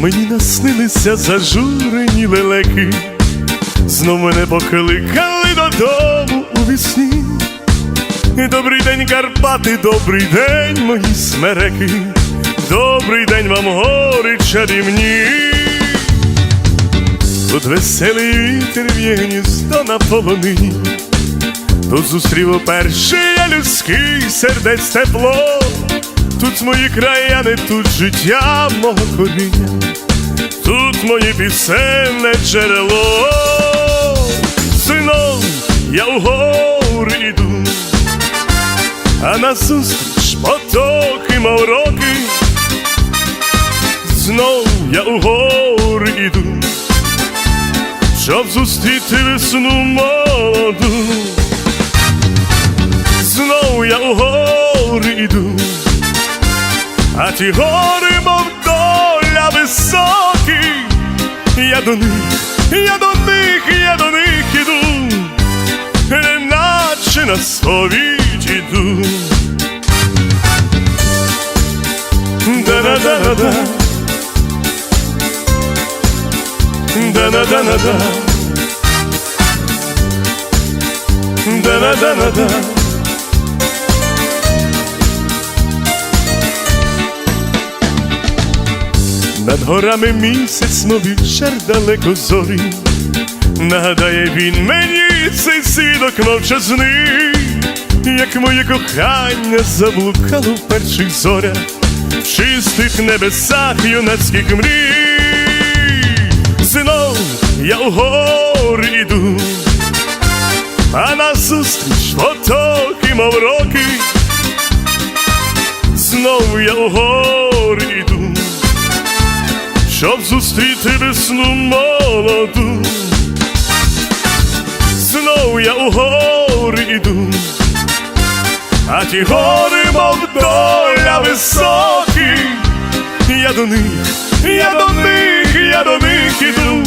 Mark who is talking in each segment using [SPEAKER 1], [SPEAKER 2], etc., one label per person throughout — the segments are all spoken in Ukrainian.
[SPEAKER 1] мені наснилися зажурені лелеки, знов мене покликали додому у вісні. Добрий день, Карпати, добрий день, мої смереки, добрий день вам, гори чарівні. Тут веселий вітер в'є гніздо на полонині, тут зустрів уперше я людський сердець тепло, тут мої краяни, тут життя мого коріння, тут моє пісенне джерело, сином я у гори йду, а назустріч потоки, мов роки, знов я у гори йду. Щоб зустріти весну молоду. Знов я у гори йду, а ті гори, мов доля високі, я до них, я до них, я до них іду, неначе на сповідь іду. Да-да-да-да-да. Да-да-да-да-да Да-да-да-да-да Над горами місяць, мов вічер далеко зорі, нагадає він мені цей свідок мовчазний, як моє кохання заблукало в перших зорях, в чистих небесах юнацьких мрій. Знов я у гори йду, а назустріч потоки, мов роки, знов я у гори щоб зустріти весну молоду, знов я у гори йду, а ті гори, мов доля високі, я до них, я до них, я до них іду,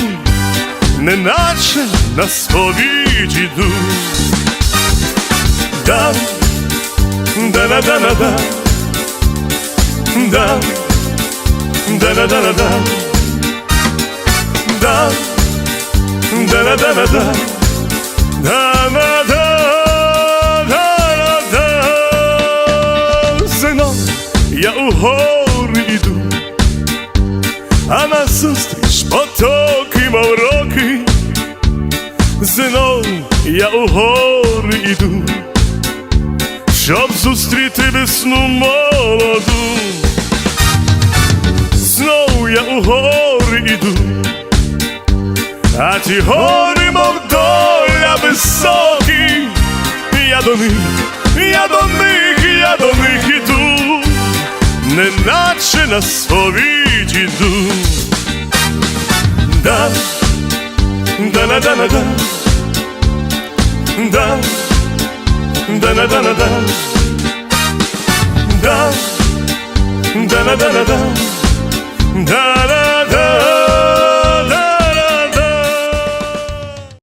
[SPEAKER 1] неначе на сповідь іду. Да, да да Да-да-да-да-да Да Да-да-да-да-да Да-да-да-да-да Зино, я у гори йду А назустріч потоки, мов роки Зинов я у гори йду щоб зустріти весну молоду я у гори іду, а ті гори, мов доля високі, я до них, я до них, я до них іду, неначе на сповідь іду. Да, да на да на да, да, да на да на да, да, да на да на да. da, da